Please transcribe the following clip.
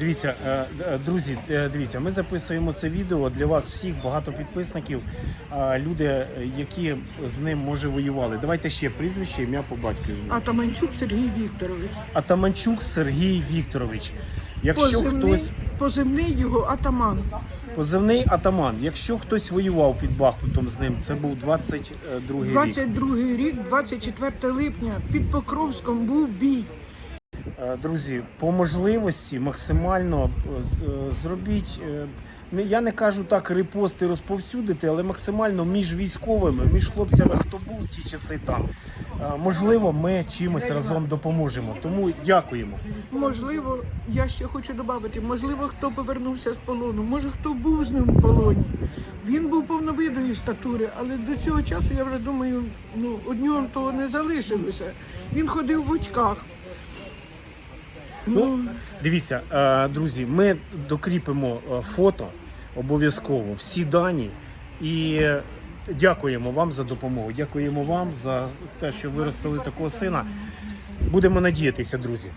Дивіться, е, е, друзі, е, дивіться, ми записуємо це відео для вас всіх, багато підписників, люди, які з ним може воювали. Давайте ще прізвище, ім'я по батькові. Атаманчук Сергій Вікторович. Атаманчук Сергій Вікторович. Якщо позивний, хтось позивний його атаман. позивний атаман, якщо хтось воював під Бахмутом з ним, це був 22 рік. 22 рік, 24 липня, під Покровськом був бій. Е, Друзі, по можливості максимально е, е, зробіть. Я не кажу так репости розповсюдити, але максимально між військовими, між хлопцями, хто був ті часи там. Можливо, ми чимось разом допоможемо. Тому дякуємо. Можливо, я ще хочу додати, можливо, хто повернувся з полону, може хто був з ним в полоні. Він був повновидої статури, але до цього часу я вже думаю, ну однього того не залишилося. Він ходив в очках. Ну, дивіться, е, друзі, ми докріпимо е, фото обов'язково, всі дані. І дякуємо вам за допомогу. Дякуємо вам за те, що виростили такого сина. Будемо надіятися, друзі.